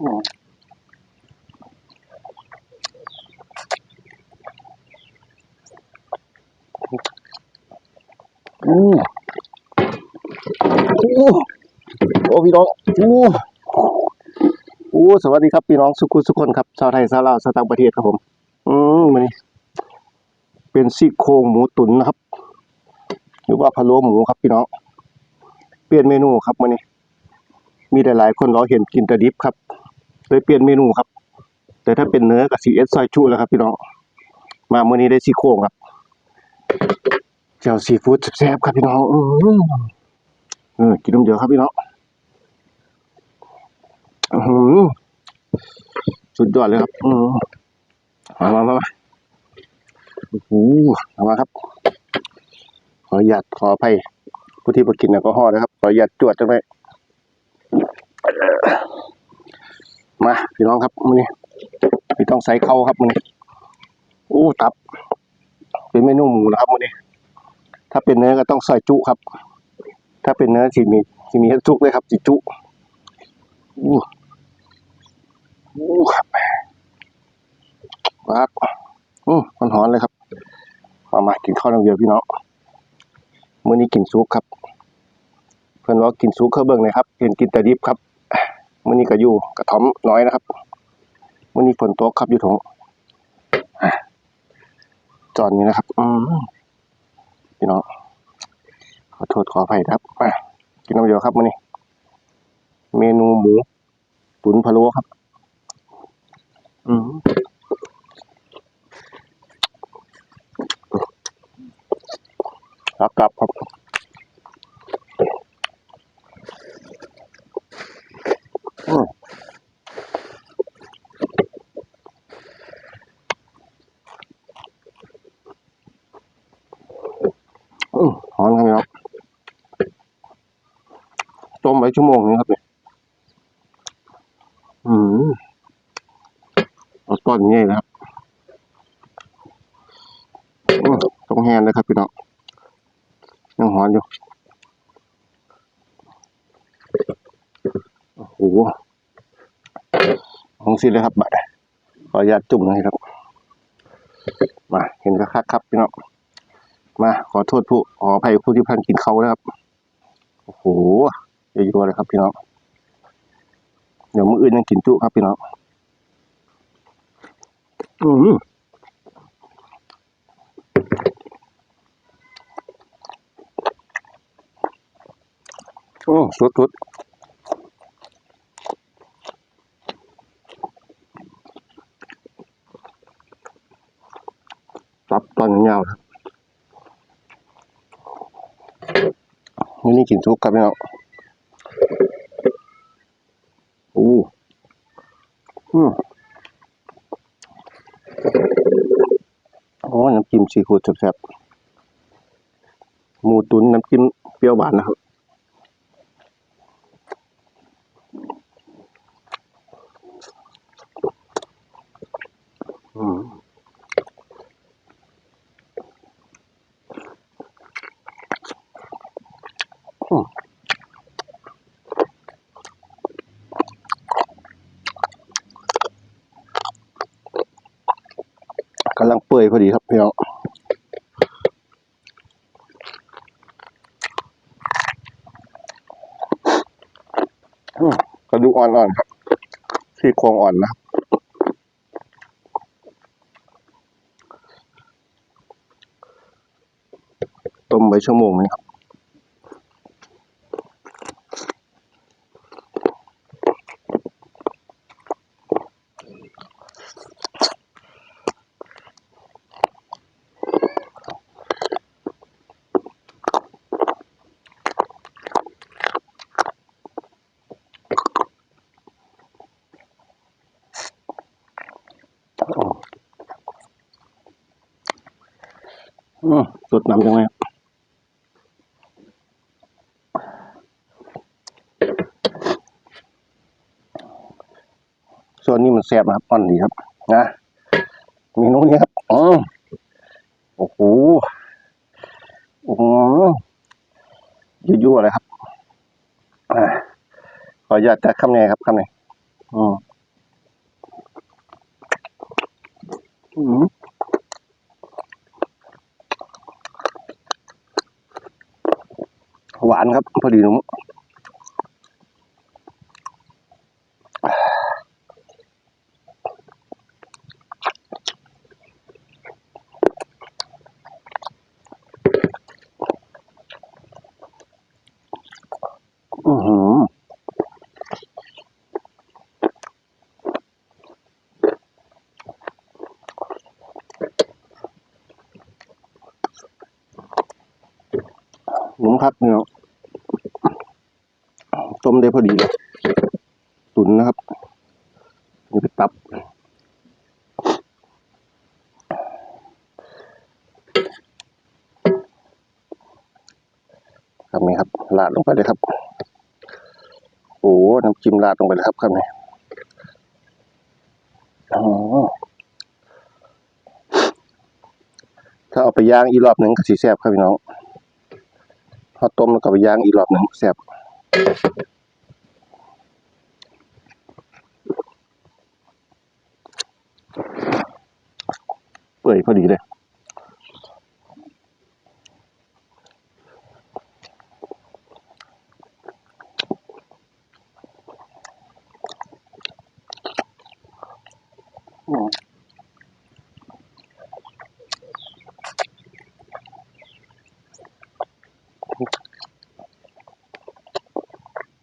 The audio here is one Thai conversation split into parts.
อืมอืมโอ้โอ้พี่น้องโอ้โอ้สวัสดีครับพี่น้องสุขุสุคนครับชาวไทยชาวลาวชาวต่างประเทศครับผม อืมมันนี่เป็นซี่โครงหมูตุ๋นนะครับ หรือว่าพะโล้หมูครับพี่น้อง เปลี่ยนเมนูครับมันนี้มีหลายๆคนรอเห็นกินแต่ดิบครับ เลยเปลี่ยนเมนูครับ แต่ถ้าเป็นเนื้อกับซีเอสซอยชูแล้วครับพี่น้องมาเมื่อนี้ได้ซี่โครงครับเจ้าซีฟู้ดแซ่บครับพี่น้องอื้อหือเออกินน้ำเดียวครับพี่น้องอื้อหือสุดยอดเลยครับมามามามาโอ้โหเอามาครับ ขออนุญาตขออภัยผู้ที่มากินแอลกอฮอล์นะครับ ขออนุญาตจวดจังเลย มาพี่น้องครับมือนี้ไม่ต้องใส่เข้าครับมือนี้โอ้ตับ เป็นเมนูหมูนะครับมือนี้ ถ้าเป็นเนื้อก็ต้องใส่จุครับ ถ้าเป็นเนื้อที่มีที่มีให้จุเลยครับจิจุอู้อู้ครับว้าอืมมันหอนเลยครับมามากินข้าวน้ำเดียวพี่น้องมื้อนี้กินซุปครับ เพิ่อนว่ากินซุปเครื่องเบิ่งเลยครับ เห็นกินแต่ดิบครับ มื้อนี้ก็อยู่กระท่อมน้อยนะครับมื้อนี้ฝนตกครับอยู่ถงจอนนี้นะครับ อืมพี่น้องขอโทษขออภัยครับอะกินน้ำเดียวครับมื้อนี้ เมนูหมูตุ๋นพะโล้ครับ อืมรับกลับครับ อืมอืมหอนครับพี่น้องต้มไว้ชั่วโมงนึงครับเนี่ยอืมเอาต้นนี้นะครับต้องแห้งเลยครับพี่น้องยังหอนอยู่ โอ้โหของสิเลยครับบัดขออนุญาตจุ่มหน่อยครับ มาเห็นกระคักครับพี่น้อง มาขอโทษผู้ขออภัยผู้ที่พันกินเขานะครับ โอ้โห เยอะๆเลยครับพี่น้องเดี๋ยวมื้ออื่นยังกินจุครับพี่น้องอืมโอ้สุดๆรับตอนยาวครับนี่นี่กินทุกครับพี่น้องโอ้อืมโอ้น้ำจิ้ม ซีฟู้ดแซ่บๆหมูตุ๋นน้ำจิ้มเปรี้ยวหวานนะครับอืมอืมกำลังเปื่อยพอดีครับพี่น้องอืม กระดูกอ่อนๆครับซี่โครงอ่อนนะครับต้มไว้ชั่วโมงนะครับ อืมสดน้ำจังเลยส่วนนี้มันแซ่บนะครับอ่อนดีครับ นะเมนูนี้ครับอืมโอ้โหโอ้โยั่วๆเลยครับอขออนุญาตจัดคำไหนครับคำไหนอืมอืม หวานครับ พอดีหนุ่มอือหือหนุ่มครับเนี่ยต้ม ได้พอดีเลยตุนนะครับนี่เป็นตับครับนี่ครับราดลงไปเลยครับ โอ้น้ำจิ้มราดลงไปเลยครับครับนี่ถ้าเอาไปย่างอีกรอบหนึ่งก็สีแซ่บครับพี่น้องพอต้มแล้วก็ไปย่างอีกรอบหนึ่งแซ่บ ปื่อยพอดีเลย อืม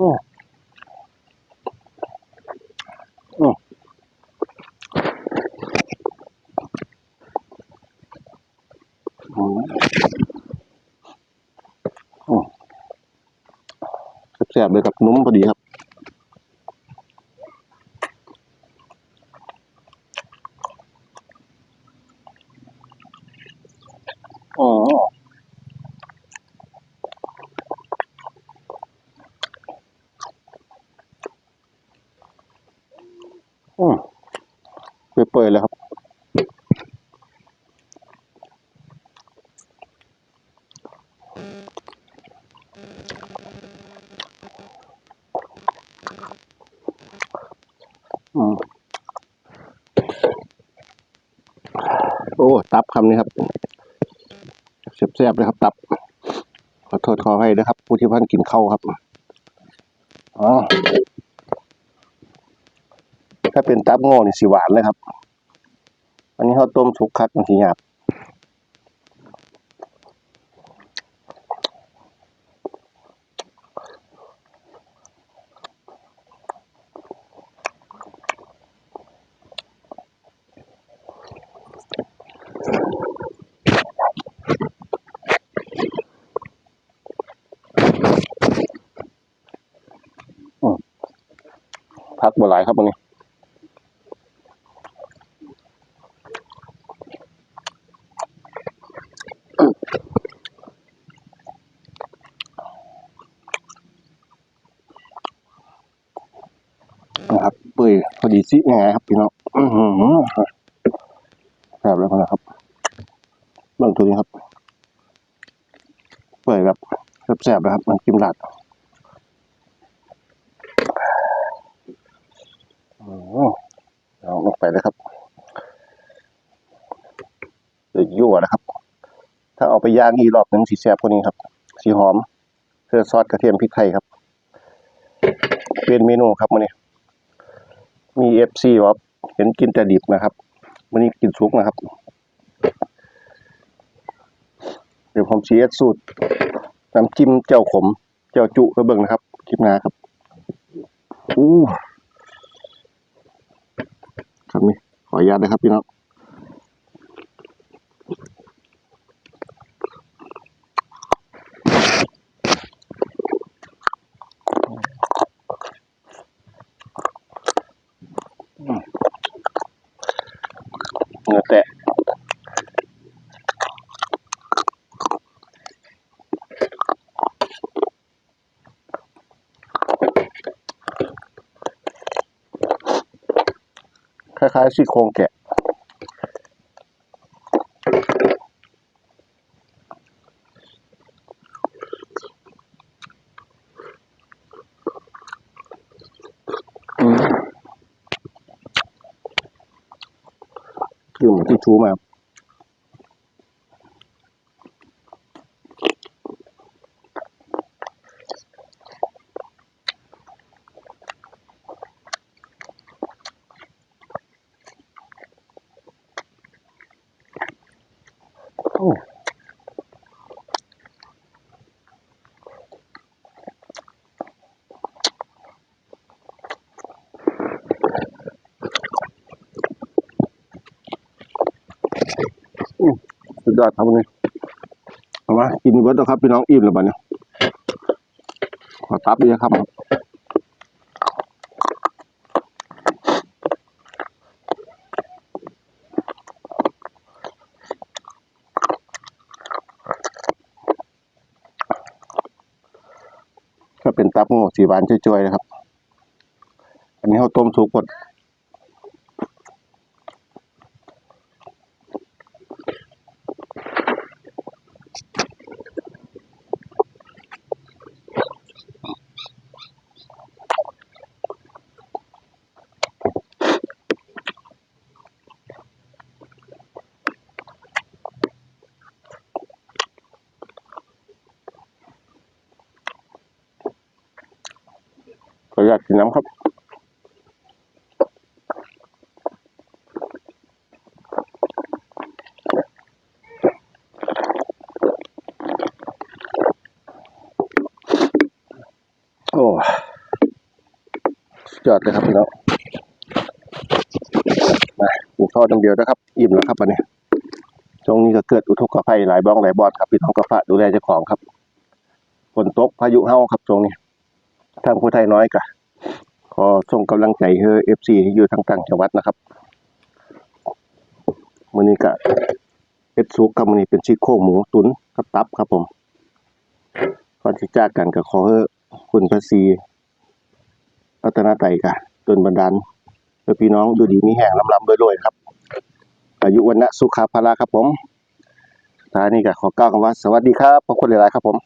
อืมอืมอืมอืมแซ่บๆเลยครับนุ่มพอดีครับ อ๋ออืมเปื่อยเลยครับอืมโอ้ ตับคำนี้ครับแซ่บๆเลยครับ ตับ ขอโทษขอให้ด้วยครับ ผู้ที่พันกินเข้าครับอ๋อถ้าเป็นตับโง่นี่สีหวานเลยครับ อันนี้เขาต้มสุกคักบางทีหยาบพักบ่หลายครับวันนี้ นะครับเปื่อยพอดี ซิแง่ครับพี่น้องอือแซ่บแล้วนะครับเบิ่งตัวนี้ครับ เปื่อยแบบแซ่บๆนะครับ มันกิมลัดอือเอาลงไปเลยครับเดี๋ยวยั่วนะครับ ถ้าเอาไปย่างอีกรอบหนึ่งสีแซ่บกว่านี้ครับ สีหอมเพื่อซอสกระเทียมพริกไทยครับ เป็นเมนูครับวันนี้ มีเอฟซีครับเห็นกินแต่ดิบนะครับวันนี้กินสุกนะครับ เดี๋ยวผมชี้สูตรน้ำจิ้มเจ้าขม เจ้าจุก็เบิงนะครับคลิปหน้าครับอู้ครับนี่ขออนุญาตนะครับพี่น้องเนื้อแตะ ค ล้ายๆซี่โครงแกะอืมยืมที่ชูมา สุดยอดครับวันนี้เอามากินเบิร์ดแล้วครับพี่น้องอิ่มแล้วบัดนี้ขอตับด้วยครับก็เป็นตับง่สีหวานจ้อยๆนะครับ อันนี้เขาต้มสุกหมด ออยากกินน้ำครับโอ้สุดยอดเลยครับพี่น้องมากินข้าวดังเดียวนะครับ อิ่มแล้วครับวันนี้ช่วงนี้ก็เกิดอุทกภัยหลายบ้องหลายบอดครับพี่น้องก็ฝากดูแลเจ้าของครับฝนตกพายุเฮาครับช่วงนี้ทางผู้ไทยน้อยกะ ขอส่งกำลังใจให้เอฟซีที่อยู่ทางต่างจังหวัดนะครับมื้อนี้ก็เอ็ดซุกกับมื้อนี้เป็นซีโครงหมูตุ๋นกับตับครับผมก่อนที่จากกันก็ขอให้คุณพระศรีรัตนาไตรกะจนบันดาลให้พี่น้องอยู่ดีมีแห่งลำลำรวยๆครับ อายุวันนะสุขาภาระครับผมท้ายนี้ก็ขอกล่าวคำว่าสวัสดีครับขอบคุณหลายๆครับผม